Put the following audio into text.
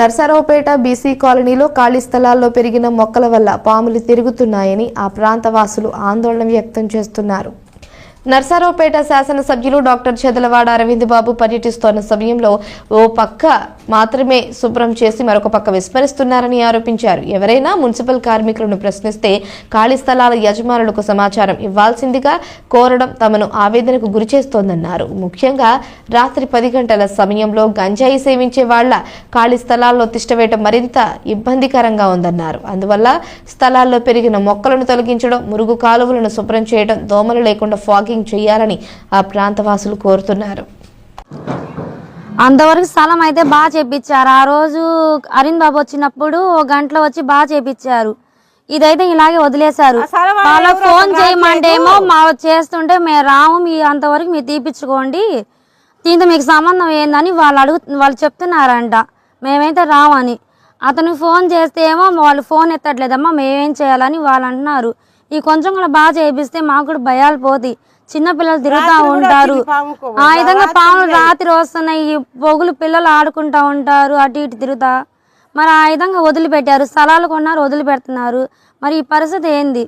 Narasaraopet BC కాలనీలో ఖాళీ స్థలాల్లో పెరిగిన మొక్కల వల్ల పాములు తిరుగుతున్నాయని ఆ ప్రాంత వాసులు ఆందోళన వ్యక్తం చేస్తున్నారు. నర్సరావుపేట శాసనసభ్యులు డాక్టర్ చెదలవాడ అరవింద్ బాబు పర్యటిస్తున్న సమయంలో ఓ పక్క మాత్రమే శుభ్రం చేసి మరొక పక్క విస్మరిస్తున్నారని ఆరోపించారు. ఎవరైనా మున్సిపల్ కార్మికులను ప్రశ్నిస్తే ఖాళీ స్థలాల యజమానులకు సమాచారం ఇవ్వాల్సిందిగా కోరడం తమను ఆవేదనకు గురిచేస్తోందన్నారు ముఖ్యంగా రాత్రి పది గంటల సమయంలో గంజాయి సేవించే వాళ్ళ ఖాళీ స్థలాల్లో తిష్టవేయటం మరింత ఇబ్బందికరంగా ఉందన్నారు. అందువల్ల స్థలాల్లో పెరిగిన మొక్కలను తొలగించడం మురుగు కాలువలను శుభ్రం చేయడం దోమలు లేకుండా ఫాగింగ్ చేయాలని ఆ ప్రాంతవాసులు కోరుతున్నారు. అంతవరకు స్థలం అయితే బాగా చేపించారు. ఆ రోజు అరవింద్ బాబు వచ్చినప్పుడు ఒక గంటలో వచ్చి బాగా చేపించారు. ఇదైతే ఇలాగే వదిలేశారు. వాళ్ళకి ఫోన్ చేయమంటే ఏమో మా చేస్తుంటే మేము రాము మీ అంతవరకు మీరు తీపిచ్చుకోండి. దీంతో మీకు సంబంధం ఏందని వాళ్ళు అడుగు వాళ్ళు చెప్తున్నారంట. మేమైతే రామని. అతను ఫోన్ చేస్తే ఏమో వాళ్ళు ఫోన్ ఎత్తట్లేదమ్మా మేమేం చేయాలని వాళ్ళు అంటున్నారు. ఈ కొంచెం కూడా బాగా చేపిస్తే మాకు కూడా భయాలు పోతాయి. చిన్నపిల్లలు తిరుగుతూ ఉంటారు. ఆ విధంగా పాములు రాత్రి వస్తున్నాయి. ఈ పొగులు పిల్లలు ఆడుకుంటా ఉంటారు అటు ఇటు తిరుగుతా. మరి ఆ విధంగా వదిలిపెట్టారు. స్థలాలు కొన్నారు వదిలిపెడుతున్నారు. మరి ఈ పరిస్థితి ఏంది?